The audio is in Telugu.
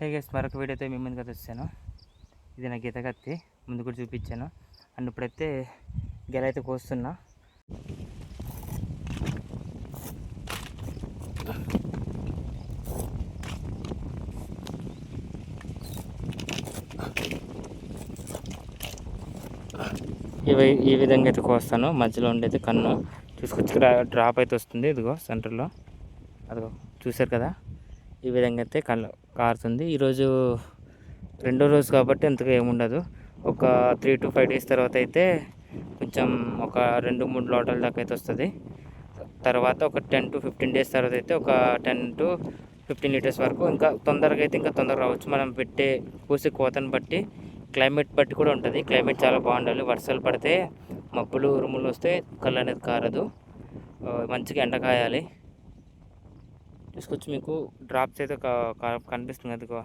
హే గైస్ మరొక వీడియోతో మీ ముందుకు అయితే వచ్చాను. ఇది నా గీత కత్తి ముందు కూడా చూపించాను. అండ్ ఇప్పుడైతే గెల అయితే కోస్తున్నా. ఇవి ఈ విధంగా అయితే కోస్తాను. మధ్యలో ఉండేది కన్ను చూసుకొచ్చి డ్రాప్ అయితే వస్తుంది. ఇదిగో సెంటర్లో. అదిగో చూశారు కదా? ఈ విధంగా అయితే కళ్ళు కారుతుంది. ఈరోజు రెండో రోజు కాబట్టి అంతగా ఏముండదు. ఒక త్రీ టు ఫైవ్ డేస్ తర్వాత అయితే కొంచెం ఒక రెండు మూడు లోటల దాకా అయితే వస్తుంది. తర్వాత ఒక టెన్ టు ఫిఫ్టీన్ డేస్ తర్వాత అయితే ఒక టెన్ టు ఫిఫ్టీన్ లీటర్స్ వరకు ఇంకా తొందరగా అయితే ఇంకా తొందరగా రావచ్చు. మనం పెట్టే పూసే కోతను బట్టి క్లైమేట్ బట్టి కూడా ఉంటుంది. క్లైమేట్ చాలా బాగుండాలి. వర్షాలు పడితే మబ్బులు ఉరుములు వస్తే కళ్ళు అనేది కారదు. మంచిగా ఎండ కాయాలి. తీసుకొచ్చి మీకు డ్రాప్స్ అయితే క- కనిపిస్తుంది అదిగో